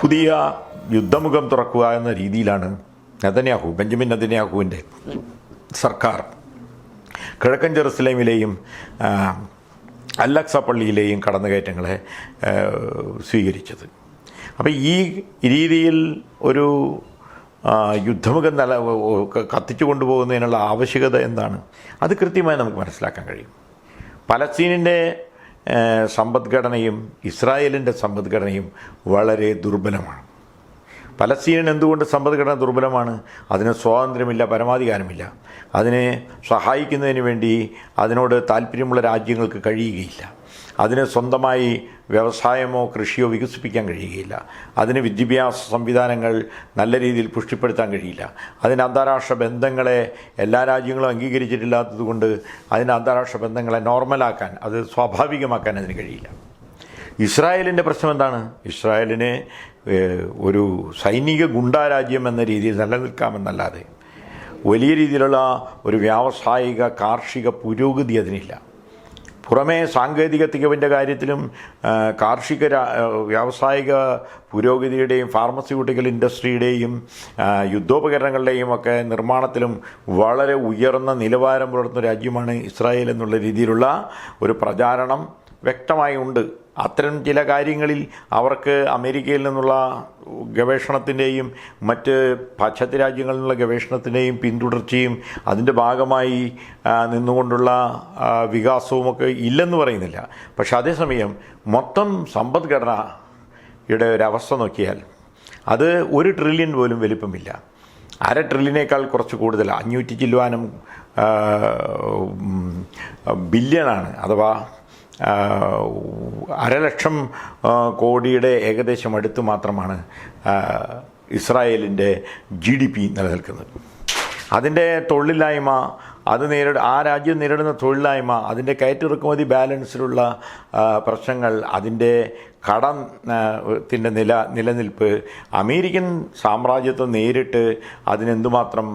പുതിയ യുദ്ധമുഖം തുറക്കുക എന്ന രീതിയിലാണ് നെതന്യാഹു ബെഞ്ചമിൻ നെതന്യാഹുവിന്റെ സർക്കാർ. കിഴക്കൻ ജെറുസലേമിലെയും അല്ലക്സ പള്ളിയിലെയും കടന്നുകയറ്റങ്ങളെ സ്വീകരിച്ചത്. അപ്പോൾ ഈ രീതിയിൽ ഒരു യുദ്ധമുഖം നില കത്തിച്ചു കൊണ്ടുപോകുന്നതിനുള്ള ആവശ്യകത എന്താണ്? അത് കൃത്യമായി നമുക്ക് മനസ്സിലാക്കാൻ കഴിയും. പലസ്തീനിന്റെ സമ്പദ്ഘടനയും ഇസ്രായേലിന്റെ സമ്പദ്ഘടനയും വളരെ ദുർബലമാണ്. പലസ്തീനിന് എന്തുകൊണ്ട് സമ്പദ്ഘടന ദുർബലമാണ്? അതിന് സ്വാതന്ത്ര്യമില്ല പരമാധികാരമില്ല. അതിനെ സഹായിക്കുന്നതിന് വേണ്ടി അതിനോട് താല്പര്യമുള്ള രാജ്യങ്ങൾക്ക് കഴിയുകയില്ല. അതിന് സ്വന്തമായി വ്യവസായമോ കൃഷിയോ വികസിപ്പിക്കാൻ കഴിയുകയില്ല. അതിന് വിദ്യാഭ്യാസ സംവിധാനങ്ങൾ നല്ല രീതിയിൽ പുഷ്ടിപ്പെടുത്താൻ കഴിയില്ല. അതിന് അന്താരാഷ്ട്ര ബന്ധങ്ങളെ എല്ലാ രാജ്യങ്ങളും അംഗീകരിച്ചിട്ടില്ലാത്തതുകൊണ്ട് അതിന് അന്താരാഷ്ട്ര ബന്ധങ്ങളെ നോർമലാക്കാൻ അത് സ്വാഭാവികമാക്കാൻ അതിന് കഴിയില്ല. ഇസ്രായേലിന്റെ പ്രശ്നം എന്താണ്? ഇസ്രായേലിന് ഒരു സൈനിക ഗുണ്ടാരാജ്യം എന്ന രീതിയിൽ നിലനിൽക്കാമെന്നല്ലാതെ വലിയ രീതിയിലുള്ള ഒരു വ്യാവസായിക കാർഷിക പുരോഗതി അതിനില്ല. പുറമേ സാങ്കേതിക തികവിന്റെ കാര്യത്തിലും കാർഷിക വ്യാവസായിക പുരോഗതിയുടെയും ഫാർമസ്യൂട്ടിക്കൽ ഇൻഡസ്ട്രിയുടെയും യുദ്ധോപകരണങ്ങളുടെയും ഒക്കെ നിർമ്മാണത്തിലും വളരെ ഉയർന്ന നിലവാരം പുലർത്തുന്ന രാജ്യമാണ് ഇസ്രായേൽ എന്നുള്ള രീതിയിലുള്ള ഒരു പ്രചാരണം വ്യക്തമായി ഉണ്ട്. അത്തരം ചില കാര്യങ്ങളിൽ അവർക്ക് അമേരിക്കയിൽ നിന്നുള്ള ഗവേഷണത്തിന്റെയും മറ്റ് പാശ്ചാത്യ രാജ്യങ്ങളിൽ നിന്നുള്ള ഗവേഷണത്തിന്റെയും പിന്തുടർച്ചയും അതിന്റെ ഭാഗമായി നിന്നുകൊണ്ടുള്ള വികാസവുമൊക്കെ ഇല്ലെന്ന് പറയുന്നില്ല. പക്ഷെ അതേസമയം മൊത്തം സമ്പദ്ഘടനയുടെ ഒരവസ്ഥ നോക്കിയാൽ അത് ഒരു ട്രില്യൺ പോലും വലിപ്പമില്ല. അര ട്രില്യനേക്കാൾ കുറച്ച് കൂടുതൽ അഞ്ഞൂറ്റി ചില്ലുവാനും ബില്യണാണ് അഥവാ അരലക്ഷം കോടിയുടെ ഏകദേശം അടുത്ത് മാത്രമാണ് ഇസ്രായേലിന്റെ ജി ഡി പി നിലനിൽക്കുന്നത്. അതിന്റെ തൊഴിലില്ലായ്മ അത് നേരിട ആ രാജ്യം നേരിടുന്ന തൊഴിലില്ലായ്മ അതിന്റെ കയറ്റിറക്കുമതി ബാലൻസിലുള്ള പ്രശ്നങ്ങൾ അതിന്റെ കടം ആ, ത്തിന്റെ നില നിലനിൽപ്പ് അമേരിക്കൻ സാമ്രാജ്യത്വം നേരിട്ട് അതിനെന്തുമാത്രം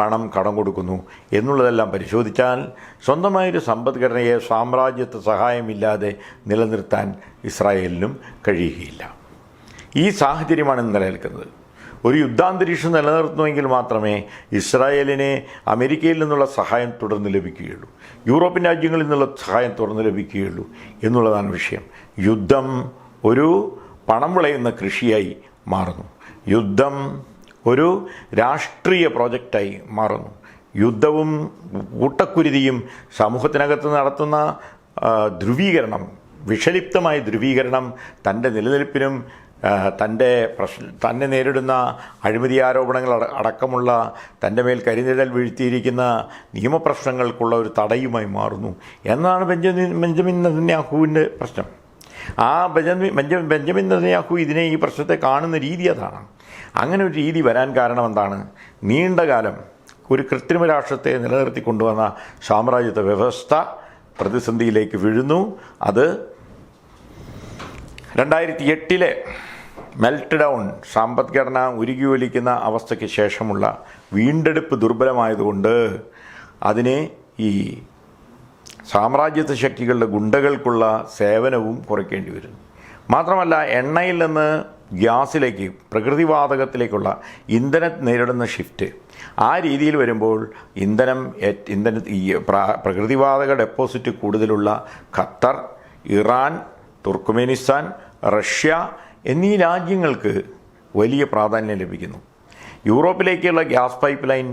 പണം കടം കൊടുക്കുന്നു എന്നുള്ളതെല്ലാം പരിശോധിച്ചാൽ സ്വന്തമായൊരു സമ്പദ്ഘടനയെ സാമ്രാജ്യത്വ സഹായമില്ലാതെ നിലനിർത്താൻ ഇസ്രായേലിനും കഴിയുകയില്ല. ഈ സാഹചര്യമാണ് ഇന്ന് നിലനിൽക്കുന്നത്. ഒരു യുദ്ധാന്തരീക്ഷം നിലനിർത്തുമെങ്കിൽ മാത്രമേ ഇസ്രായേലിനെ അമേരിക്കയിൽ നിന്നുള്ള സഹായം തുടർന്ന് ലഭിക്കുകയുള്ളൂ. യൂറോപ്യൻ രാജ്യങ്ങളിൽ നിന്നുള്ള സഹായം തുടർന്ന് ലഭിക്കുകയുള്ളൂ എന്നുള്ളതാണ് വിഷയം. യുദ്ധം ഒരു പണം വിളയുന്ന കൃഷിയായി മാറുന്നു. യുദ്ധം ഒരു രാഷ്ട്രീയ പ്രോജക്റ്റായി മാറുന്നു. യുദ്ധവും കൂട്ടക്കുരുതിയും സമൂഹത്തിനകത്ത് നടത്തുന്ന ധ്രുവീകരണം വിഷലിപ്തമായ ധ്രുവീകരണം തന്റെ നിലനിൽപ്പിനും തന്റെ പ്രശ്ന തന്നെ നേരിടുന്ന അഴിമതി ആരോപണങ്ങൾ അടക്കമുള്ള തന്റെ മേൽ കരിനിഴൽ വീഴ്ത്തിയിരിക്കുന്ന നിയമപ്രശ്നങ്ങൾക്കുള്ള ഒരു തടയുമായി മാറുന്നു എന്നാണ് ബെഞ്ചമിൻ ബെഞ്ചമിൻ നെതന്യാഹുവിന്റെ പ്രശ്നം. ആ ബെഞ്ചമിൻ ബെഞ്ചമിൻ നെതന്യാഹു ഇതിനെ ഈ പ്രശ്നത്തെ കാണുന്ന രീതി അതാണ്. അങ്ങനെ ഒരു രീതി വരാൻ കാരണം എന്താണ്? നീണ്ടകാലം ഒരു കൃത്രിമ രാഷ്ട്രത്തെ നിലനിർത്തി കൊണ്ടുവന്ന സാമ്രാജ്യത്വ വ്യവസ്ഥ പ്രതിസന്ധിയിലേക്ക് വീഴുന്നു. അത് രണ്ടായിരത്തി എട്ടിലെ മെൽറ്റ് ഡൗൺ സമ്പദ്ഘടന ഉരുകി അവസ്ഥയ്ക്ക് ശേഷമുള്ള വീണ്ടെടുപ്പ് ദുർബലമായതുകൊണ്ട് അതിനെ ഈ സാമ്രാജ്യത്വ ശക്തികളുടെ ഗുണ്ടകൾക്കുള്ള സേവനവും കുറയ്ക്കേണ്ടി വരുന്നു. മാത്രമല്ല എണ്ണയിൽ നിന്ന് ഗ്യാസിലേക്ക് പ്രകൃതിവാതകത്തിലേക്കുള്ള ഇന്ധന നേരിടുന്ന ഷിഫ്റ്റ് ആ രീതിയിൽ വരുമ്പോൾ ഇന്ധനം ഇന്ധന ഈ പ്ര- പ്രകൃതിവാതക ഡെപ്പോസിറ്റ് കൂടുതലുള്ള ഖത്തർ ഇറാൻ തുർക്ക്മെനിസ്ഥാൻ റഷ്യ എന്നീ രാജ്യങ്ങൾക്ക് വലിയ പ്രാധാന്യം ലഭിക്കുന്നു. യൂറോപ്പിലേക്കുള്ള ഗ്യാസ് പൈപ്പ് ലൈൻ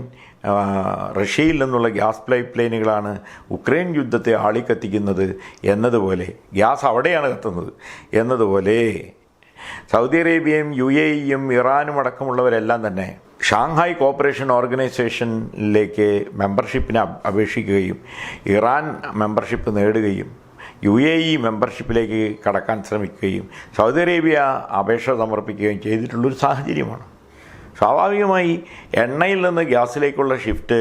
റഷ്യയിൽ നിന്നുള്ള ഗ്യാസ് പൈപ്പ് ലൈനുകളാണ് ഉക്രൈൻ യുദ്ധത്തെ ആളിക്കത്തിക്കുന്നത് എന്നതുപോലെ ഗ്യാസ് അവിടെയാണ് കത്തുന്നത് എന്നതുപോലെ സൗദി അറേബ്യയും യു എ ഇയും ഇറാനും അടക്കമുള്ളവരെല്ലാം തന്നെ ഷാങ്ഹായ് കോപ്പറേഷൻ ഓർഗനൈസേഷനിലേക്ക് മെമ്പർഷിപ്പിന് അപ്- അപേക്ഷിക്കുകയും ഇറാൻ മെമ്പർഷിപ്പ് നേടുകയും യു എ ഇ മെമ്പർഷിപ്പിലേക്ക് കടക്കാൻ ശ്രമിക്കുകയും സൗദി അറേബ്യ അപേക്ഷ സമർപ്പിക്കുകയും ചെയ്തിട്ടുള്ളൊരു സാഹചര്യമാണ്. സ്വാഭാവികമായി എണ്ണയിൽ നിന്ന് ഗ്യാസിലേക്കുള്ള ഷിഫ്റ്റ്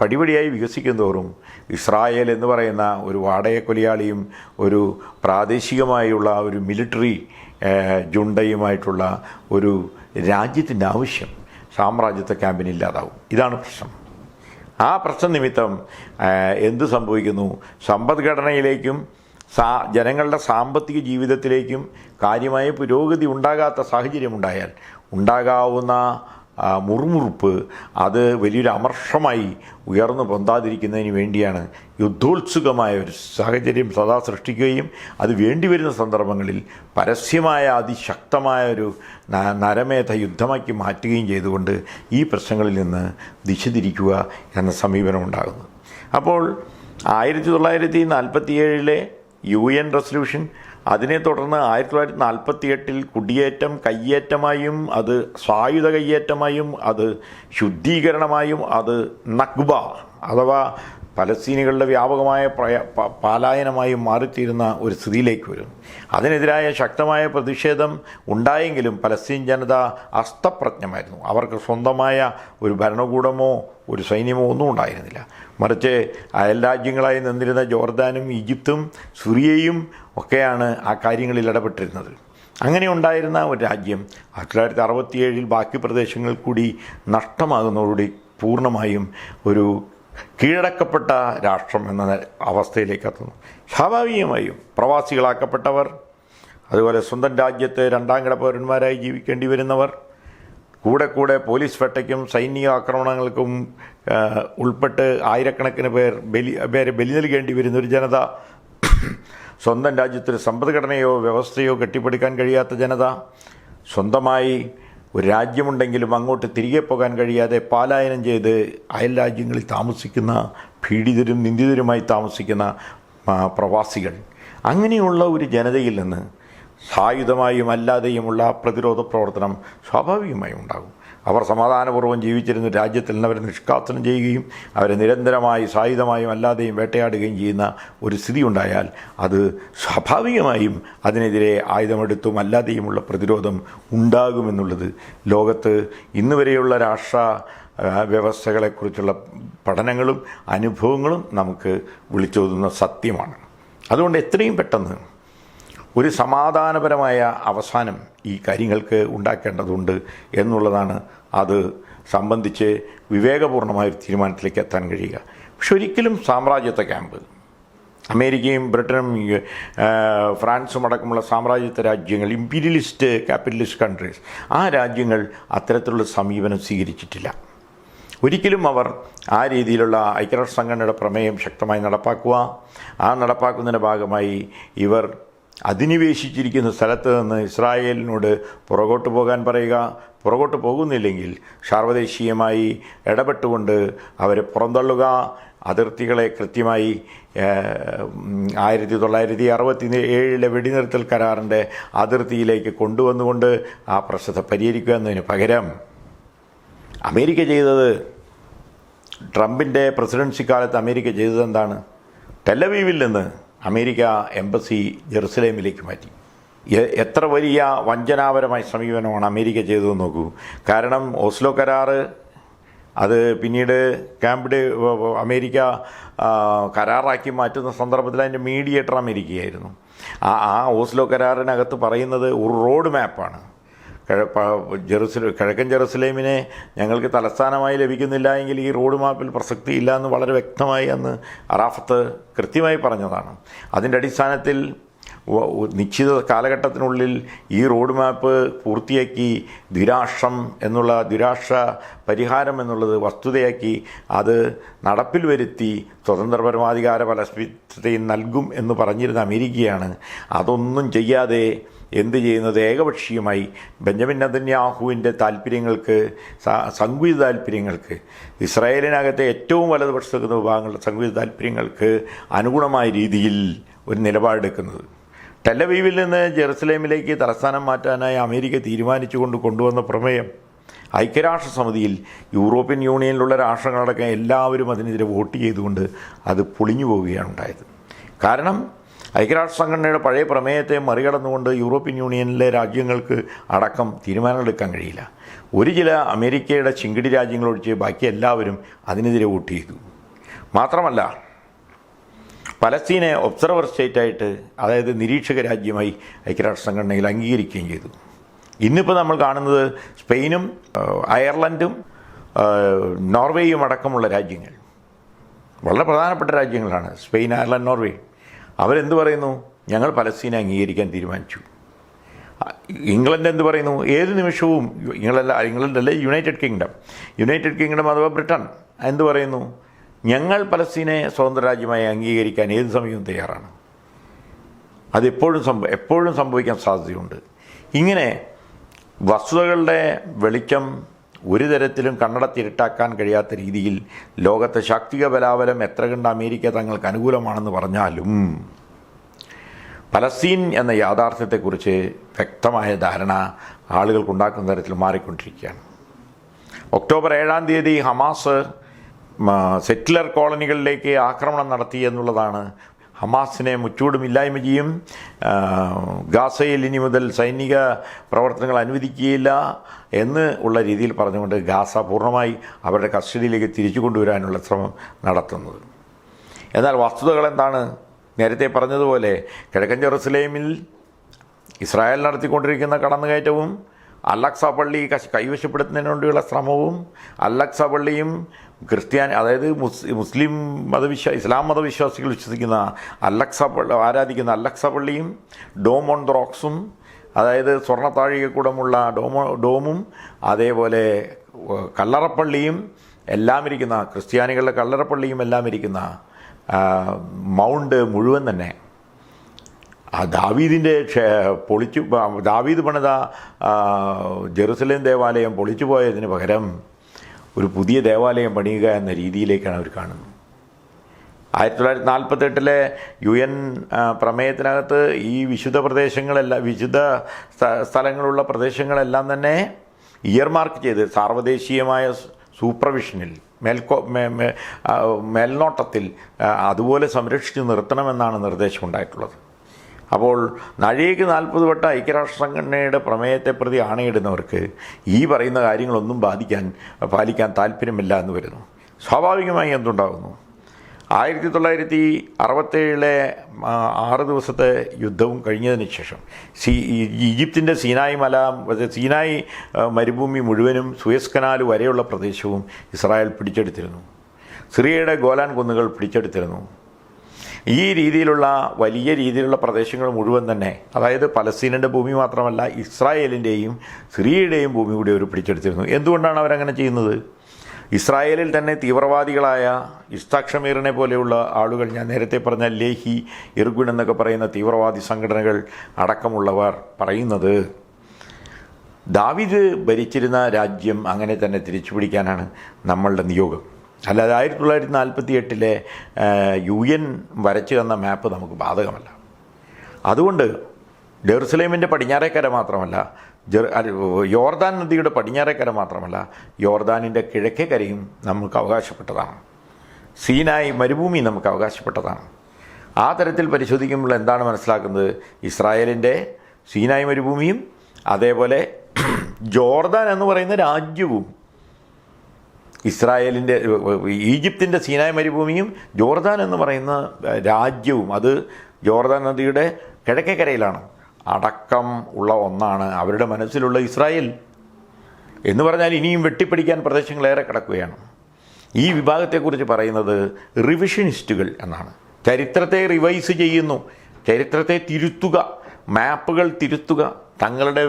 പടിപടിയായി വികസിക്കുന്തോറും ഇസ്രായേൽ എന്ന് പറയുന്ന ഒരു വാടകക്കൊലിയാളിയും ഒരു പ്രാദേശികമായുള്ള ഒരു മിലിറ്ററി ജുണ്ടയുമായിട്ടുള്ള ഒരു രാജ്യത്തിന്റെ ആവശ്യം സാമ്രാജ്യത്തെ ക്യാമ്പിന് ഇല്ലാതാവും. ഇതാണ് പ്രശ്നം. ആ പ്രശ്നം നിമിത്തം എന്ത് സംഭവിക്കുന്നു? സമ്പദ്ഘടനയിലേക്കും സാ ജനങ്ങളുടെ സാമ്പത്തിക ജീവിതത്തിലേക്കും കാര്യമായ പുരോഗതി ഉണ്ടാകാത്ത സാഹചര്യമുണ്ടായാൽ ഉണ്ടാകാവുന്ന മുറുമുറുപ്പ് അത് വലിയൊരു അമർഷമായി ഉയർന്നു പൊന്താതിരിക്കുന്നതിന് വേണ്ടിയാണ് യുദ്ധോത്സുകമായ ഒരു സാഹചര്യം സദാ സൃഷ്ടിക്കുകയും അത് വേണ്ടിവരുന്ന സന്ദർഭങ്ങളിൽ പരസ്യമായ അതിശക്തമായ ഒരു നരമേധ യുദ്ധമാക്കി മാറ്റുകയും ചെയ്തുകൊണ്ട് ഈ പ്രശ്നങ്ങളിൽ നിന്ന് ദിശതിരിക്കുക എന്ന സമീപനം ഉണ്ടാകുന്നു അപ്പോൾ ആയിരത്തി തൊള്ളായിരത്തി നാൽപ്പത്തിയേഴിലെ യു എൻ റെസൊല്യൂഷൻ. അതിനെ തുടർന്ന് ആയിരത്തി തൊള്ളായിരത്തി നാൽപ്പത്തി എട്ടിൽ കുടിയേറ്റം കയ്യേറ്റമായും അത് സായുധ കയ്യേറ്റമായും അത് ശുദ്ധീകരണമായും അത് നഖ്ബ അഥവാ പലസ്തീനികളുടെ വ്യാപകമായ പ്രയ പാലായനമായി മാറിത്തീരുന്ന ഒരു സ്ഥിതിയിലേക്ക് വരും അതിനെതിരായ ശക്തമായ പ്രതിഷേധം ഉണ്ടായെങ്കിലും പലസ്തീൻ ജനത അസ്തപ്രജ്ഞമായിരുന്നു. അവർക്ക് സ്വന്തമായ ഒരു ഭരണകൂടമോ ഒരു സൈന്യമോ ഒന്നും ഉണ്ടായിരുന്നില്ല. മറിച്ച് അയൽ രാജ്യങ്ങളായി നിന്നിരുന്ന ജോർദാനും ഈജിപ്തും സുറിയയും ഒക്കെയാണ് ആ കാര്യങ്ങളിൽ ഇടപെട്ടിരുന്നത്. അങ്ങനെ ഉണ്ടായിരുന്ന ഒരു രാജ്യം ആയിരത്തി തൊള്ളായിരത്തി അറുപത്തിയേഴിൽ ബാക്കി പ്രദേശങ്ങൾ കൂടി നഷ്ടമാകുന്നതോടുകൂടി പൂർണമായും ഒരു കീഴടക്കപ്പെട്ട രാഷ്ട്രം എന്ന അവസ്ഥയിലേക്ക് എത്തുന്നു സ്വാഭാവികമായും പ്രവാസികളാക്കപ്പെട്ടവർ അതുപോലെ സ്വന്തം രാജ്യത്ത് രണ്ടാം കിട പൗരന്മാരായി ജീവിക്കേണ്ടി വരുന്നവർ കൂടെ കൂടെ പോലീസ് വെട്ടയ്ക്കും സൈനിക ആക്രമണങ്ങൾക്കും ഉൾപ്പെട്ട് ആയിരക്കണക്കിന് പേർ ബലി പേരെ ബലി നൽകേണ്ടി വരുന്ന ഒരു ജനത സ്വന്തം രാജ്യത്തൊരു സമ്പദ്ഘടനയോ വ്യവസ്ഥയോ കെട്ടിപ്പടുക്കാൻ കഴിയാത്ത ജനത സ്വന്തമായി ഒരു രാജ്യമുണ്ടെങ്കിലും അങ്ങോട്ട് തിരികെ പോകാൻ കഴിയാതെ പാലായനം ചെയ്ത് അയൽ രാജ്യങ്ങളിൽ താമസിക്കുന്ന പീഡിതരും നിന്ദിതരുമായി താമസിക്കുന്ന പ്രവാസികൾ. അങ്ങനെയുള്ള ഒരു ജനതയിൽ നിന്ന് സായുധമായും അല്ലാതെയുമുള്ള പ്രതിരോധ പ്രവർത്തനം സ്വാഭാവികമായും ഉണ്ടാകും. അവർ സമാധാനപൂർവം ജീവിച്ചിരുന്ന രാജ്യത്തിൽ നിന്ന് അവരെ നിഷ്കാസനം ചെയ്യുകയും അവരെ നിരന്തരമായി സായുധമായും അല്ലാതെയും വേട്ടയാടുകയും ചെയ്യുന്ന ഒരു സ്ഥിതി ഉണ്ടായാൽ അത് സ്വാഭാവികമായും അതിനെതിരെ ആയുധമെടുത്തും അല്ലാതെയുമുള്ള പ്രതിരോധം ഉണ്ടാകുമെന്നുള്ളത് ലോകത്ത് ഇന്ന് വരെയുള്ള രാഷ്ട്ര വ്യവസ്ഥകളെക്കുറിച്ചുള്ള പഠനങ്ങളും അനുഭവങ്ങളും നമുക്ക് വിളിച്ചോതുന്ന സത്യമാണ്. അതുകൊണ്ട് എത്രയും പെട്ടെന്ന് ഒരു സമാധാനപരമായ അവസാനം ഈ കാര്യങ്ങൾക്ക് ഉണ്ടാക്കേണ്ടതുണ്ട് എന്നുള്ളതാണ് അത് സംബന്ധിച്ച് വിവേകപൂർണമായ ഒരു തീരുമാനത്തിലേക്ക് എത്താൻ കഴിയുക. പക്ഷെ ഒരിക്കലും സാമ്രാജ്യത്വ ക്യാമ്പ് അമേരിക്കയും ബ്രിട്ടനും ഫ്രാൻസും അടക്കമുള്ള സാമ്രാജ്യത്വ രാജ്യങ്ങൾ ഇമ്പീരിയലിസ്റ്റ് ക്യാപിറ്റലിസ്റ്റ് കൺട്രീസ് ആ രാജ്യങ്ങൾ അത്തരത്തിലുള്ള സമീപനം സ്വീകരിച്ചിട്ടില്ല. ഒരിക്കലും അവർ ആ രീതിയിലുള്ള ഐക്യരാഷ്ട്ര സംഘടനയുടെ പ്രമേയം ശക്തമായി നടപ്പാക്കുക ആ നടപ്പാക്കുന്നതിന്റെ ഭാഗമായി ഇവർ അധിനിവേശിച്ചിരിക്കുന്ന സ്ഥലത്ത് നിന്ന് ഇസ്രായേലിനോട് പുറകോട്ട് പോകാൻ പറയുക. പുറകോട്ട് പോകുന്നില്ലെങ്കിൽ സാർവദേശീയമായി ഇടപെട്ടുകൊണ്ട് അവരെ പുറന്തള്ളുക. അതിർത്തികളെ കൃത്യമായി ആയിരത്തി തൊള്ളായിരത്തി അറുപത്തി ഏഴിലെ വെടിനിർത്തൽ കരാറിന്റെ അതിർത്തിയിലേക്ക് കൊണ്ടുവന്നുകൊണ്ട് ആ പ്രശ്നത്തെ പരിഹരിക്കുക എന്നതിന് പകരം അമേരിക്ക ചെയ്തത് ട്രംപിന്റെ പ്രസിഡൻസി കാലത്ത് അമേരിക്ക ചെയ്തത് എന്താണ്? ടെലവീവിൽ നിന്ന് അമേരിക്ക എംബസി ജെറുസലേമിലേക്ക് മാറ്റി. എത്ര വലിയ വഞ്ചനാപരമായ സമീപനമാണ് അമേരിക്ക ചെയ്തതെന്ന് നോക്കൂ. കാരണം ഓസ്ലോ കരാറ് അത് പിന്നീട് ക്യാമ്പ് ഡേ അമേരിക്ക കരാറാക്കി മാറ്റുന്ന സന്ദർഭത്തിൽ അതിന്റെ മീഡിയേറ്റർ അമേരിക്കയായിരുന്നു. ആ ആ ഓസ്ലോ കരാറിനകത്ത് പറയുന്നത് ഒരു റോഡ് മാപ്പാണ്. ജെറുസലം കിഴക്കൻ ജെറുസലേമിനെ ഞങ്ങൾക്ക് തലസ്ഥാനമായി ലഭിക്കുന്നില്ല എങ്കിൽ ഈ റോഡ് മാപ്പിൽ പ്രസക്തിയില്ല എന്ന് വളരെ വ്യക്തമായി അന്ന് അറാഫത്ത് കൃത്യമായി പറഞ്ഞതാണ്. അതിന്റെ അടിസ്ഥാനത്തിൽ നിശ്ചിത കാലഘട്ടത്തിനുള്ളിൽ ഈ റോഡ് മാപ്പ് പൂർത്തിയാക്കി ദ്വിരാഷ്ട്രം എന്നുള്ള ദ്വിരാഷ്ട്ര പരിഹാരം എന്നുള്ളത് വസ്തുതയാക്കി അത് നടപ്പിൽ വരുത്തി സ്വതന്ത്ര പരമാധികാര പരസ്പരത്തെയും നൽകും എന്ന് പറഞ്ഞിരുന്ന അമേരിക്കയാണ്. അതൊന്നും ചെയ്യാതെ എന്ത് ചെയ്യുന്നത് ഏകപക്ഷീയമായി? ബെഞ്ചമിൻ നദന്യാഹുവിന്റെ താല്പര്യങ്ങൾക്ക് സംഗീത താല്പര്യങ്ങൾക്ക് ഇസ്രായേലിനകത്തെ ഏറ്റവും വലതുപക്ഷ വിഭാഗങ്ങളുടെ സംഗീത താല്പര്യങ്ങൾക്ക് അനുഗുണമായ രീതിയിൽ ഒരു നിലപാടെടുക്കുന്നത്. ടെലവീവിൽ നിന്ന് ജെറുസലേമിലേക്ക് തലസ്ഥാനം മാറ്റാനായി അമേരിക്ക തീരുമാനിച്ചുകൊണ്ട് കൊണ്ടുവന്ന പ്രമേയം ഐക്യരാഷ്ട്ര സമിതിയിൽ യൂറോപ്യൻ യൂണിയനിലുള്ള രാഷ്ട്രങ്ങളടക്കം എല്ലാവരും അതിനെതിരെ വോട്ട് ചെയ്തുകൊണ്ട് അത് പൊളിഞ്ഞു പോവുകയാണ് ഉണ്ടായത്. കാരണം ഐക്യരാഷ്ട്ര സംഘടനയുടെ പഴയ പ്രമേയത്തെ മറികടന്നുകൊണ്ട് യൂറോപ്യൻ യൂണിയനിലെ രാജ്യങ്ങൾക്ക് അടക്കം തീരുമാനങ്ങളെടുക്കാൻ കഴിയില്ല. ഒരു ചില അമേരിക്കയുടെ ചിങ്കിടി രാജ്യങ്ങളൊഴിച്ച് ബാക്കി എല്ലാവരും അതിനെതിരെ വോട്ട് ചെയ്തു. മാത്രമല്ല പലസ്തീനെ ഒബ്സർവർ സ്റ്റേറ്റായിട്ട് അതായത് നിരീക്ഷക രാജ്യമായി ഐക്യരാഷ്ട്ര സംഘടനയിൽ അംഗീകരിക്കുകയും ചെയ്തു. ഇന്നിപ്പോൾ നമ്മൾ കാണുന്നത് സ്പെയിനും അയർലൻഡും നോർവേയും അടക്കമുള്ള രാജ്യങ്ങൾ. വളരെ പ്രധാനപ്പെട്ട രാജ്യങ്ങളാണ് സ്പെയിൻ അയർലൻഡ് നോർവേ. അവരെന്ത് പറയുന്നു? ഞങ്ങൾ പലസ്തീനെ അംഗീകരിക്കാൻ തീരുമാനിച്ചു. ഇംഗ്ലണ്ട് എന്ത് പറയുന്നു? ഏത് നിമിഷവും ഇംഗ്ലണ്ട് ഇംഗ്ലണ്ട് അല്ലേ യുണൈറ്റഡ് കിങ്ഡം യുണൈറ്റഡ് കിങ്ഡം അഥവാ ബ്രിട്ടൻ എന്ത് പറയുന്നു? ഞങ്ങൾ പലസ്തീനെ സ്വതന്ത്ര രാജ്യമായി അംഗീകരിക്കാൻ ഏത് സമയവും തയ്യാറാണ്. അതെപ്പോഴും സംഭവ എപ്പോഴും സംഭവിക്കാൻ സാധ്യതയുണ്ട്. ഇങ്ങനെ വസ്തുതകളുടെ വെളിച്ചം ഒരു തരത്തിലും കണ്ണടത്തിരുട്ടാക്കാൻ കഴിയാത്ത രീതിയിൽ ലോകത്തെ ശാക്തിക ബലാബലം എത്ര കണ്ട് അമേരിക്ക തങ്ങൾക്ക് അനുകൂലമാണെന്ന് പറഞ്ഞാലും പലസ്തീൻ എന്ന യാഥാർത്ഥ്യത്തെക്കുറിച്ച് വ്യക്തമായ ധാരണ ആളുകൾക്കുണ്ടാക്കുന്ന തരത്തിൽ മാറിക്കൊണ്ടിരിക്കുകയാണ്. ഒക്ടോബർ ഏഴാം തീയതി ഹമാസ് സെറ്റിലർ കോളനികളിലേക്ക് ആക്രമണം നടത്തി എന്നുള്ളതാണ് ഹമാസിനെ മുറ്റൂടും ഇല്ലായ്മ ചെയ്യും ഗാസയിൽ ഇനി മുതൽ സൈനിക പ്രവർത്തനങ്ങൾ അനുവദിക്കുകയില്ല എന്ന് ഉള്ള രീതിയിൽ പറഞ്ഞുകൊണ്ട് ഗാസ പൂർണമായി അവരുടെ കസ്റ്റഡിയിലേക്ക് തിരിച്ചു കൊണ്ടുവരാനുള്ള ശ്രമം നടത്തുന്നത്. എന്നാൽ വസ്തുതകൾ എന്താണ്? നേരത്തെ പറഞ്ഞതുപോലെ കിഴക്കൻ ജെറുസലേമിൽ ഇസ്രായേൽ നടത്തിക്കൊണ്ടിരിക്കുന്ന കടന്നുകയറ്റവും അല്ലക്സ പള്ളി കൈവശപ്പെടുത്തുന്നതിന് വേണ്ടിയുള്ള ശ്രമവും അല്ലക്സ പള്ളിയും ക്രിസ്ത്യാൻ അതായത് മുസ് മുസ്ലിം മതവിശ്വാ ഇസ്ലാം മതവിശ്വാസികൾ വിശ്വസിക്കുന്ന അല്ലക്സ പള്ളി ആരാധിക്കുന്ന അല്ലക്സ പള്ളിയും ഡോം ഓൺ ദ റോക്സും അതായത് സ്വർണത്താഴികക്കൂടമുള്ള ഡോമോ ഡോമും അതേപോലെ കല്ലറപ്പള്ളിയും എല്ലാം ഇരിക്കുന്ന ക്രിസ്ത്യാനികളുടെ കല്ലറപ്പള്ളിയും എല്ലാം ഇരിക്കുന്ന മൗണ്ട് മുഴുവൻ തന്നെ. ആ ദാവീദിന്റെ പൊളിച്ചു ദാവീദ് പണിത ജെറുസലേം ദേവാലയം പൊളിച്ചു പോയതിന് പകരം ഒരു പുതിയ ദേവാലയം പണിയുക എന്ന രീതിയിലേക്കാണ് അവർ കാണുന്നത്. ആയിരത്തി തൊള്ളായിരത്തി നാൽപ്പത്തെട്ടിലെ യു എൻ പ്രമേയത്തിനകത്ത് ഈ വിശുദ്ധ പ്രദേശങ്ങളെല്ലാം വിശുദ്ധ സ്ഥ- സ്ഥലങ്ങളുള്ള പ്രദേശങ്ങളെല്ലാം തന്നെ ഇയർമാർക്ക് ചെയ്ത് സാർവദേശീയമായ സൂപ്പർവിഷനിൽ മേൽക്കോ മേൽനോട്ടത്തിൽ അതുപോലെ സംരക്ഷിച്ച് നിർത്തണമെന്നാണ് നിർദ്ദേശമുണ്ടായിട്ടുള്ളത്. അപ്പോൾ നഴേക്ക് നാൽപ്പത് വട്ട ഐക്യരാഷ്ട്ര സംഘടനയുടെ പ്രമേയത്തെ പ്രതി ആണയിടുന്നവർക്ക് ഈ പറയുന്ന കാര്യങ്ങളൊന്നും ബാധിക്കാൻ പാലിക്കാൻ താല്പര്യമില്ല എന്ന് വരുന്നു. സ്വാഭാവികമായി എന്തുണ്ടാകുന്നു? ആയിരത്തി തൊള്ളായിരത്തി അറുപത്തേഴിലെ ആറ് ദിവസത്തെ യുദ്ധവും കഴിഞ്ഞതിന് ശേഷം സി ഈജിപ്തിന്റെ സീനായി മല സീനായി മരുഭൂമി മുഴുവനും സുയസ് കനാൽ വരെയുള്ള പ്രദേശവും ഇസ്രായേൽ പിടിച്ചെടുത്തിരുന്നു. സിറിയയുടെ ഗോലാൻ കുന്നുകൾ പിടിച്ചെടുത്തിരുന്നു. ഈ രീതിയിലുള്ള വലിയ രീതിയിലുള്ള പ്രദേശങ്ങൾ മുഴുവൻ തന്നെ അതായത് പലസ്തീനിന്റെ ഭൂമി മാത്രമല്ല ഇസ്രായേലിന്റെയും സിറിയയുടെയും ഭൂമി കൂടി അവർ പിടിച്ചെടുത്തിരുന്നു. എന്തുകൊണ്ടാണ് അവരങ്ങനെ ചെയ്യുന്നത്? ഇസ്രായേലിൽ തന്നെ തീവ്രവാദികളായ ഇസ്താക്ഷമീറിനെ പോലെയുള്ള ആളുകൾ ഞാൻ നേരത്തെ പറഞ്ഞ ലേഹി ഇർഗുൻ എന്നൊക്കെ പറയുന്ന തീവ്രവാദി സംഘടനകൾ അടക്കമുള്ളവർ പറയുന്നത് ദാവിദ് ഭരിച്ചിരുന്ന രാജ്യം അങ്ങനെ തന്നെ തിരിച്ചു പിടിക്കാനാണ് നമ്മളുടെ നിയോഗം. അല്ലാതെ ആയിരത്തി തൊള്ളായിരത്തി നാൽപ്പത്തി എട്ടിലെ യു എൻ വരച്ചു തന്ന മാപ്പ് നമുക്ക് ബാധകമല്ല. അതുകൊണ്ട് ജെറുസലേമിന്റെ പടിഞ്ഞാറേക്കര മാത്രമല്ല യോർദാൻ നദിയുടെ പടിഞ്ഞാറേക്കര മാത്രമല്ല യോർദാനിന്റെ കിഴക്കേ കരയും നമുക്ക് അവകാശപ്പെട്ടതാണ്. സീനായി മരുഭൂമി നമുക്ക് അവകാശപ്പെട്ടതാണ്. ആ തരത്തിൽ പരിശോധിക്കുമ്പോൾ എന്താണ് മനസ്സിലാക്കുന്നത്? ഇസ്രായേലിന്റെ സീനായി മരുഭൂമിയും അതേപോലെ ജോർദാൻ എന്ന് പറയുന്ന രാജ്യവും ഇസ്രായേലിന്റെ ഈജിപ്തിന്റെ സീനായ മരുഭൂമിയും ജോർദാൻ എന്ന് പറയുന്ന രാജ്യവും അത് ജോർദാൻ നദിയുടെ കിഴക്കേ കരയിലാണ് അടക്കം ഉള്ള ഒന്നാണ് അവരുടെ മനസ്സിലുള്ള ഇസ്രായേൽ. എന്ന് പറഞ്ഞാൽ ഇനിയും വെട്ടിപ്പിടിക്കാൻ പ്രദേശങ്ങളേറെ കിടക്കുകയാണ്. ഈ വിഭാഗത്തെക്കുറിച്ച് പറയുന്നത് റിവിഷനിസ്റ്റുകൾ എന്നാണ്. ചരിത്രത്തെ റിവൈസ് ചെയ്യുന്നു. ചരിത്രത്തെ തിരുത്തുക. മാപ്പുകൾ തിരുത്തുക. തങ്ങളുടെ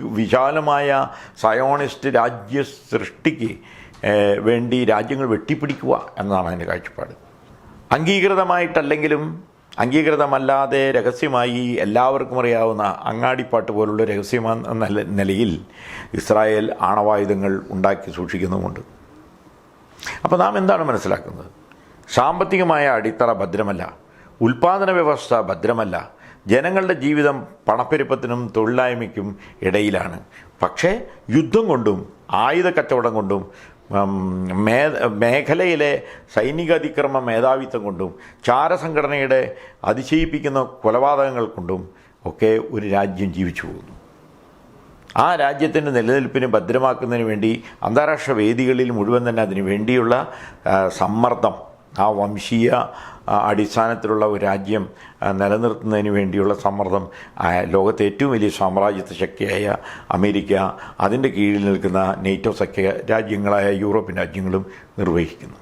വിശാലമായ സയോണിസ്റ്റ് രാജ്യ സൃഷ്ടിക്ക് വേണ്ടി രാജ്യങ്ങൾ വെട്ടിപ്പിടിക്കുക എന്നതാണ് അതിന്റെ കാഴ്ചപ്പാട്. അംഗീകൃതമായിട്ടല്ലെങ്കിലും അംഗീകൃതമല്ലാതെ രഹസ്യമായി എല്ലാവർക്കും അറിയാവുന്ന അങ്ങാടിപ്പാട്ട് പോലുള്ള രഹസ്യമെന്ന നില നിലയിൽ ഇസ്രായേൽ ആണവായുധങ്ങൾ ഉണ്ടാക്കി സൂക്ഷിക്കുന്നുമുണ്ട്. അപ്പോൾ നാം എന്താണ് മനസ്സിലാക്കുന്നത്? സാമ്പത്തികമായ അടിത്തറ ഭദ്രമല്ല ഉൽപാദന വ്യവസ്ഥ ഭദ്രമല്ല ജനങ്ങളുടെ ജീവിതം പണപ്പെരുപ്പത്തിനും തൊഴിലായ്മയ്ക്കും ഇടയിലാണ്. പക്ഷേ യുദ്ധം കൊണ്ടും ആയുധ കച്ചവടം കൊണ്ടും മേ മേഖലയിലെ സൈനിക അതിക്രമ മേധാവിത്വം കൊണ്ടും ചാരസംഘടനയുടെ അതിശയിപ്പിക്കുന്ന കൊലപാതകങ്ങൾ കൊണ്ടും ഒക്കെ ഒരു രാജ്യം ജീവിച്ചു പോകുന്നു. ആ രാജ്യത്തിന്റെ നിലനിൽപ്പിന് ഭദ്രമാക്കുന്നതിന് വേണ്ടി അന്താരാഷ്ട്ര വേദികളിൽ മുഴുവൻ തന്നെ അതിനു വേണ്ടിയുള്ള സമ്മർദ്ദം ആ വംശീയ അടിസ്ഥാനത്തിലുള്ള ഒരു രാജ്യം നിലനിർത്തുന്നതിന് വേണ്ടിയുള്ള സമ്മർദ്ദം ലോകത്തെ ഏറ്റവും വലിയ സാമ്രാജ്യത്വ ശക്തിയായ അമേരിക്ക അതിന്റെ കീഴിൽ നിൽക്കുന്ന നേറ്റോ സഖ്യ രാജ്യങ്ങളായ യൂറോപ്യൻ രാജ്യങ്ങളും നിർവഹിക്കുന്നു.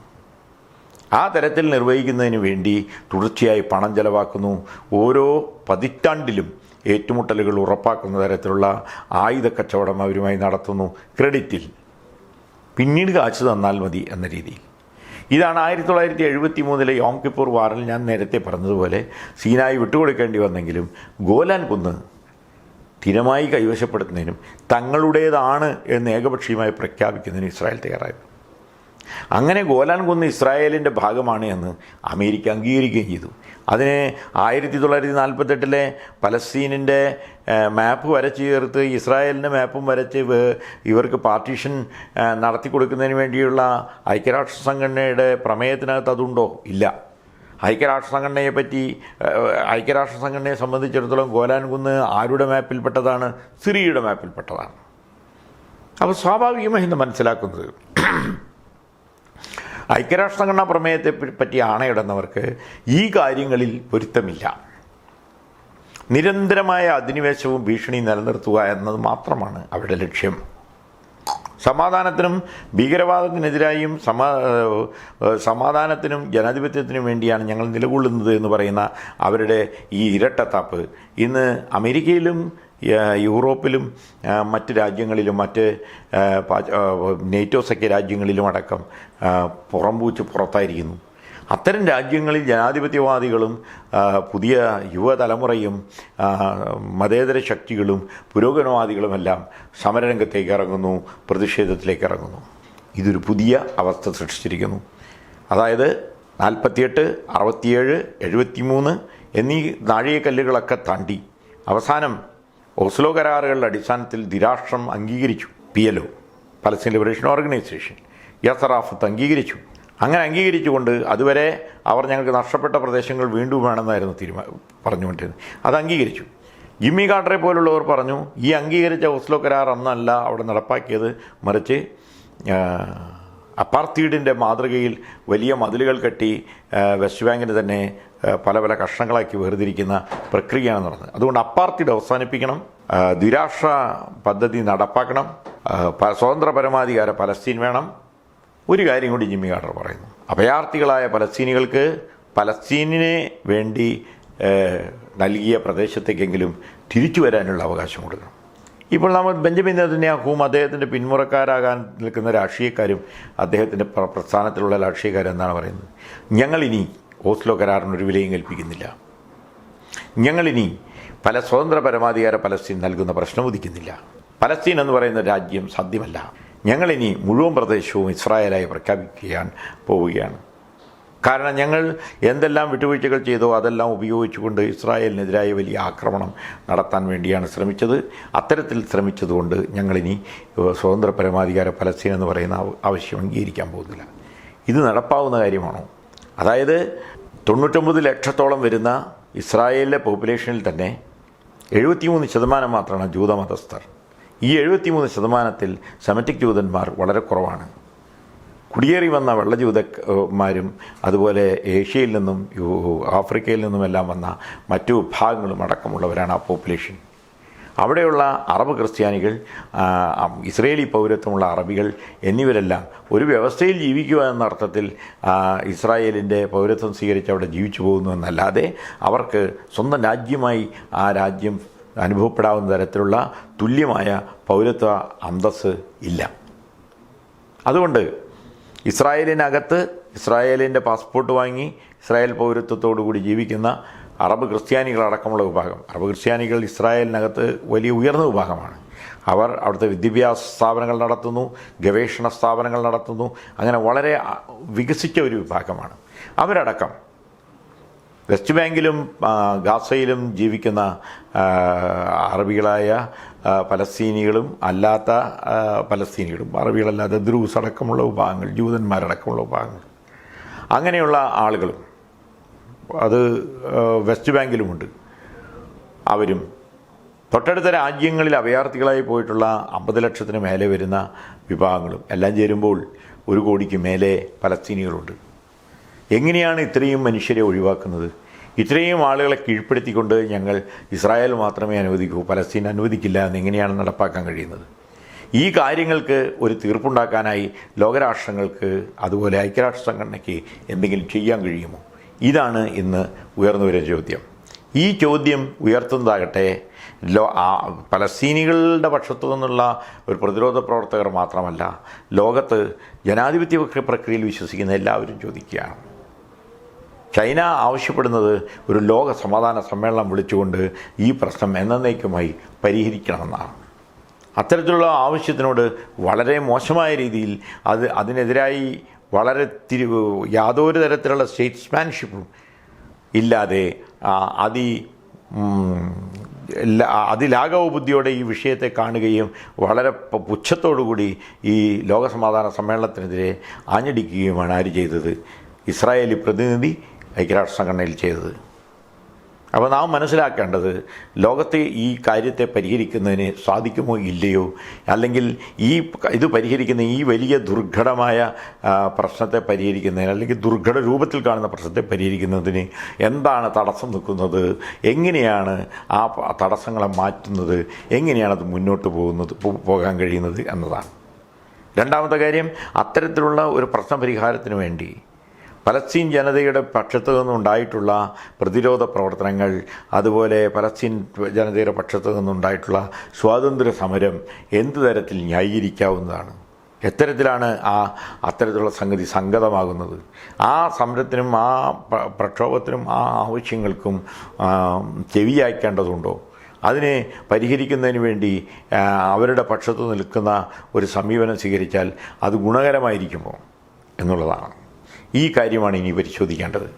ആ തരത്തിൽ നിർവഹിക്കുന്നതിന് വേണ്ടി തുടർച്ചയായി പണം ചെലവാക്കുന്നു. ഓരോ പതിറ്റാണ്ടിലും ഏറ്റുമുട്ടലുകൾ ഉറപ്പാക്കുന്ന തരത്തിലുള്ള ആയുധ കച്ചവടം അവരുമായി നടത്തുന്നു. ക്രെഡിറ്റിൽ. പിന്നീട് കാശ് തന്നാൽ മതി എന്ന രീതിയിൽ. ഇതാണ് ആയിരത്തി തൊള്ളായിരത്തി എഴുപത്തി മൂന്നിലെ യോം കിപ്പൂർ വാറിൽ ഞാൻ നേരത്തെ പറഞ്ഞതുപോലെ സീനായി വിട്ടുകൊടുക്കേണ്ടി വന്നെങ്കിലും ഗോലാൻ കുന്ന് സ്ഥിരമായി കൈവശപ്പെടുത്തുന്നതിനും തങ്ങളുടേതാണ് എന്ന് ഏകപക്ഷീയമായി പ്രഖ്യാപിക്കുന്നതിനും ഇസ്രായേൽ തയ്യാറായി. അങ്ങനെ ഗോലാൻ കുന്ന് ഇസ്രായേലിന്റെ ഭാഗമാണ് എന്ന് അമേരിക്ക അംഗീകരിക്കുകയും ചെയ്തു. അതിന് ആയിരത്തി തൊള്ളായിരത്തി നാൽപ്പത്തെട്ടിലെ പലസ്തീനിന്റെ മാപ്പ് വരച്ച് ചേർത്ത് ഇസ്രായേലിന്റെ മാപ്പും വരച്ച് ഇവർക്ക് പാർട്ടീഷൻ നടത്തി കൊടുക്കുന്നതിന് വേണ്ടിയുള്ള ഐക്യരാഷ്ട്ര സംഘടനയുടെ പ്രമേയത്തിനകത്ത് അതുണ്ടോ? ഇല്ല. ഐക്യരാഷ്ട്ര സംഘടനയെ പറ്റി ഐക്യരാഷ്ട്ര സംഘടനയെ സംബന്ധിച്ചിടത്തോളം ഗോലാൻ കുന്ന് ആരുടെ മാപ്പിൽപ്പെട്ടതാണ്? സിറിയയുടെ മാപ്പിൽപ്പെട്ടതാണ്. അപ്പോൾ സ്വാഭാവികമായി ഇന്ന് മനസ്സിലാക്കുന്നത് ഐക്യരാഷ്ട്ര സംഘടനാ പ്രമേയത്തെ പറ്റി ആണയിടുന്നവർക്ക് ഈ കാര്യങ്ങളിൽ പൊരുത്തമില്ല. നിരന്തരമായ അധിനിവേശവും ഭീഷണിയും നിലനിർത്തുക എന്നത് മാത്രമാണ് അവരുടെ ലക്ഷ്യം. സമാധാനത്തിനും ഭീകരവാദത്തിനെതിരായും സമാ സമാധാനത്തിനും ജനാധിപത്യത്തിനും വേണ്ടിയാണ് ഞങ്ങൾ നിലകൊള്ളുന്നത് എന്ന് പറയുന്ന അവരുടെ ഈ ഇരട്ടത്താപ്പ്. ഇന്ന് അമേരിക്കയിലും യൂറോപ്പിലും മറ്റ് രാജ്യങ്ങളിലും മറ്റ് നേറ്റോ സഖ്യ രാജ്യങ്ങളിലും അടക്കം പുറംപൂച്ച് പുറത്തായിരിക്കുന്നു. അത്തരം രാജ്യങ്ങളിൽ ജനാധിപത്യവാദികളും പുതിയ യുവതലമുറയും മതേതര ശക്തികളും പുരോഗമനവാദികളുമെല്ലാം സമരരംഗത്തേക്ക് ഇറങ്ങുന്നു പ്രതിഷേധത്തിലേക്ക് ഇറങ്ങുന്നു. ഇതൊരു പുതിയ അവസ്ഥ സൃഷ്ടിച്ചിരിക്കുന്നു. അതായത് നാൽപ്പത്തിയെട്ട് അറുപത്തിയേഴ് എഴുപത്തിമൂന്ന് എന്നീ നാഴികക്കല്ലുകളൊക്കെ താണ്ടി അവസാനം ഓസ്ലോ കരാറുകളുടെ അടിസ്ഥാനത്തിൽ ദ്വിരാഷ്ട്രം അംഗീകരിച്ചു P L O Palestine Liberation Organisation Yasser Arafat അംഗീകരിച്ചു. അങ്ങനെ അംഗീകരിച്ചുകൊണ്ട് അതുവരെ അവർ ഞങ്ങൾക്ക് നഷ്ടപ്പെട്ട പ്രദേശങ്ങൾ വീണ്ടും വേണമെന്നായിരുന്നു തീരുമാനം പറഞ്ഞുകൊണ്ടിരുന്നത്. അത് അംഗീകരിച്ചു. ജിമ്മി കാട്ടറെ പോലുള്ളവർ പറഞ്ഞു ഈ അംഗീകരിച്ച ഓസ്ലോ കരാർ അന്നല്ല അവിടെ നടപ്പാക്കിയത് മറിച്ച് അപ്പാർത്തീഡിന്റെ മാതൃകയിൽ വലിയ മതിലുകൾ കെട്ടി വെസ്റ്റ് ബാങ്കിന് തന്നെ പല പല കഷ്ണങ്ങളാക്കി വേർതിരിക്കുന്ന പ്രക്രിയയാണ് നടന്നത്. അതുകൊണ്ട് അപ്പാർത്തീഡ് അവസാനിപ്പിക്കണം ദുരാഷ്ട്ര പദ്ധതി നടപ്പാക്കണം സ്വതന്ത്ര പരമാധികാര പലസ്തീൻ വേണം. ഒരു കാര്യം കൂടി ജിമ്മി കാർട്ടർ പറയുന്നു. അഭയാർത്ഥികളായ പലസ്തീനികൾക്ക് പലസ്തീനിനെ വേണ്ടി നൽകിയ പ്രദേശത്തേക്കെങ്കിലും തിരിച്ചു വരാനുള്ള അവകാശം കൊടുക്കണം. ഇപ്പോൾ നമ്മൾ ബെഞ്ചമിൻ നെതന്യാഹുവും അദ്ദേഹത്തിന്റെ പിന്മുറക്കാരാകാൻ നിൽക്കുന്ന രാഷ്ട്രീയക്കാരും അദ്ദേഹത്തിന്റെ പ്രസ്ഥാനത്തിലുള്ള രാഷ്ട്രീയക്കാരും എന്നാണ് പറയുന്നത്. ഞങ്ങളിനി ഓസ്ലോ കരാറിനൊരു വിലയും കൽപ്പിക്കുന്നില്ല. ഞങ്ങളിനി പല സ്വതന്ത്ര പരമാധികാര പലസ്തീൻ നൽകുന്ന പ്രശ്നം ഉദിക്കുന്നില്ല. പലസ്തീൻ എന്ന് പറയുന്ന രാജ്യം സാധ്യമല്ല. ഞങ്ങളിനി മുഴുവൻ പ്രദേശവും ഇസ്രായേലായി പ്രഖ്യാപിക്കുകയാണ് പോവുകയാണ്. കാരണം ഞങ്ങൾ എന്തെല്ലാം വിട്ടുവീഴ്ചകൾ ചെയ്തോ അതെല്ലാം ഉപയോഗിച്ചുകൊണ്ട് ഇസ്രായേലിനെതിരായ വലിയ ആക്രമണം നടത്താൻ വേണ്ടിയാണ് ശ്രമിച്ചത്. അത്തരത്തിൽ ശ്രമിച്ചതുകൊണ്ട് ഞങ്ങളിനി സ്വതന്ത്ര പരമാധികാര പലസ്തീൻ എന്ന് പറയുന്ന ആവ- ആവശ്യം അംഗീകരിക്കാൻ പോകുന്നില്ല. ഇത് നടപ്പാവുന്ന കാര്യമാണോ? അതായത് തൊണ്ണൂറ്റൊമ്പത് ലക്ഷത്തോളം വരുന്ന ഇസ്രായേലിലെ പോപ്പുലേഷനിൽ തന്നെ എഴുപത്തിമൂന്ന് ശതമാനം മാത്രമാണ് ജൂതമതസ്ഥർ ഈ എഴുപത്തിമൂന്ന് ശതമാനത്തിൽ സെമറ്റിക് ജൂതന്മാർ വളരെ കുറവാണ്. കുടിയേറി വന്ന വെള്ളജൂതന്മാരും അതുപോലെ ഏഷ്യയിൽ നിന്നും ആഫ്രിക്കയിൽ നിന്നുമെല്ലാം വന്ന മറ്റു ഭാഗങ്ങളും അടക്കമുള്ളവരാണ് ആ പോപ്പുലേഷൻ അവിടെയുള്ള അറബ് ക്രിസ്ത്യാനികൾ ഇസ്രയേലി പൗരത്വമുള്ള അറബികൾ എന്നിവരെല്ലാം ഒരു വ്യവസ്ഥയിൽ ജീവിക്കുക എന്ന അർത്ഥത്തിൽ ഇസ്രായേലിന്റെ പൗരത്വം സ്വീകരിച്ച് അവിടെ ജീവിച്ചു പോകുന്നു എന്നല്ലാതെ അവർക്ക് സ്വന്തം രാജ്യമായി ആ രാജ്യം അനുഭവപ്പെടാവുന്ന തരത്തിലുള്ള തുല്യമായ പൗരത്വ അന്തസ് ഇല്ല. അതുകൊണ്ട് ഇസ്രായേലിനകത്ത് ഇസ്രായേലിന്റെ പാസ്പോർട്ട് വാങ്ങി ഇസ്രായേൽ പൗരത്വത്തോടു കൂടി ജീവിക്കുന്ന അറബ് ക്രിസ്ത്യാനികളടക്കമുള്ള വിഭാഗം. അറബ് ക്രിസ്ത്യാനികൾ ഇസ്രായേലിനകത്ത് വലിയ ഉയർന്ന വിഭാഗമാണ്. അവർ അവിടുത്തെ വിദ്യാഭ്യാസ സ്ഥാപനങ്ങൾ നടത്തുന്നു ഗവേഷണ സ്ഥാപനങ്ങൾ നടത്തുന്നു അങ്ങനെ വളരെ വികസിച്ച ഒരു വിഭാഗമാണ്. അവരടക്കം വെസ്റ്റ് ബാങ്കിലും ഗാസയിലും ജീവിക്കുന്ന അറബികളായ പലസ്തീനികളും അല്ലാത്ത പലസ്തീനികളും അറബികളല്ലാത്ത ദ്രൂസ് അടക്കമുള്ള വിഭാഗങ്ങൾ ജൂതന്മാരടക്കമുള്ള വിഭാഗങ്ങൾ. അങ്ങനെയുള്ള ആളുകളും അത് വെസ്റ്റ് ബാങ്കിലുമുണ്ട്. അവരും തൊട്ടടുത്ത രാജ്യങ്ങളിൽ അഭയാർത്ഥികളായി പോയിട്ടുള്ള അമ്പത് ലക്ഷത്തിന് മേലെ വരുന്ന വിഭാഗങ്ങളും എല്ലാം ചേരുമ്പോൾ ഒരു കോടിക്ക് മേലെ പലസ്തീനികളുണ്ട് എങ്ങനെയാണ് ഇത്രയും മനുഷ്യരെ ഒഴിവാക്കുന്നത്? ഇത്രയും ആളുകളെ കീഴ്പ്പെടുത്തിക്കൊണ്ട് ഞങ്ങൾ ഇസ്രായേൽ മാത്രമേ അനുവദിക്കൂ പലസ്തീൻ അനുവദിക്കില്ല എന്ന് എങ്ങനെയാണ് നടപ്പാക്കാൻ കഴിയുന്നത്. ഈ കാര്യങ്ങൾക്ക് ഒരു തീർപ്പുണ്ടാക്കാനായി ലോകരാഷ്ട്രങ്ങൾക്ക് അതുപോലെ ഐക്യരാഷ്ട്ര സംഘടനയ്ക്ക് എന്തെങ്കിലും ചെയ്യാൻ കഴിയുമോ? ഇതാണ് ഇന്ന് ഉയർന്നു വരുന്ന ചോദ്യം. ഈ ചോദ്യം ഉയർത്തുന്നതാകട്ടെ ലോ പലസ്തീനികളുടെ പക്ഷത്തു നിന്നുള്ള ഒരു പ്രതിരോധ പ്രവർത്തകർ മാത്രമല്ല ലോകത്ത് ജനാധിപത്യ പ്രക്രിയയിൽ വിശ്വസിക്കുന്ന എല്ലാവരും ചോദിക്കുകയാണ്. ചൈന ആവശ്യപ്പെടുന്നത് ഒരു ലോക സമാധാന സമ്മേളനം വിളിച്ചുകൊണ്ട് ഈ പ്രശ്നം എന്നേക്കുമായി പരിഹരിക്കണമെന്നാണ്. അത്തരത്തിലുള്ള ആവശ്യത്തിനോട് വളരെ മോശമായ രീതിയിൽ അത് അതിനെതിരായി വളരെ തിരി യാതൊരു തരത്തിലുള്ള സ്റ്റേറ്റ്സ്മാൻഷിപ്പും ഇല്ലാതെ അതി അതിലാഘവ ബുദ്ധിയോടെ ഈ വിഷയത്തെ കാണുകയും വളരെ പുച്ഛത്തോടുകൂടി ഈ ലോകസമാധാന സമ്മേളനത്തിനെതിരെ ആഞ്ഞടിക്കുകയുമാണ് ആര് ചെയ്തത്? ഇസ്രായേലി പ്രതിനിധി ഐക്യരാഷ്ട്ര സംഘടനയിൽ ചെയ്തത്. അപ്പോൾ നാം മനസ്സിലാക്കേണ്ടത് ലോകത്തെ ഈ കാര്യത്തെ പരിഹരിക്കുന്നതിന് സാധിക്കുമോ ഇല്ലയോ? അല്ലെങ്കിൽ ഈ ഇത് പരിഹരിക്കുന്ന ഈ വലിയ ദുർഘടമായ പ്രശ്നത്തെ പരിഹരിക്കുന്നതിന് അല്ലെങ്കിൽ ദുർഘട രൂപത്തിൽ കാണുന്ന പ്രശ്നത്തെ പരിഹരിക്കുന്നതിന് എന്താണ് തടസ്സം നിൽക്കുന്നത്? എങ്ങനെയാണ് ആ തടസ്സങ്ങളെ മാറ്റുന്നത്? എങ്ങനെയാണ് അത് മുന്നോട്ട് പോകുന്നത് പോകാൻ കഴിയുന്നത് എന്നതാണ്. രണ്ടാമത്തെ കാര്യം അത്തരത്തിലുള്ള ഒരു പ്രശ്ന പരിഹാരത്തിന് വേണ്ടി പലസ്തീൻ ജനതയുടെ പക്ഷത്തു നിന്നുണ്ടായിട്ടുള്ള പ്രതിരോധ പ്രവർത്തനങ്ങൾ അതുപോലെ പലസ്തീൻ ജനതയുടെ പക്ഷത്തു നിന്നുണ്ടായിട്ടുള്ള സ്വാതന്ത്ര്യ സമരം എന്ത് തരത്തിൽ ന്യായീകരിക്കാവുന്നതാണ്? എത്തരത്തിലാണ് ആ അത്തരത്തിലുള്ള സംഗതി സംഗതമാകുന്നത്. ആ സമരത്തിനും ആ പ്രക്ഷോഭത്തിനും ആ ആവശ്യങ്ങൾക്കും ചെവിയാക്കേണ്ടതുണ്ടോ അതിനെ പരിഹരിക്കുന്നതിന് വേണ്ടി അവരുടെ പക്ഷത്ത് നിൽക്കുന്ന ഒരു സമീപനം സ്വീകരിച്ചാൽ അത് ഗുണകരമായിരിക്കുമോ എന്നുള്ളതാണ്. ഈ കാര്യമാണ് ഇനി പരിശോധിക്കേണ്ടത്.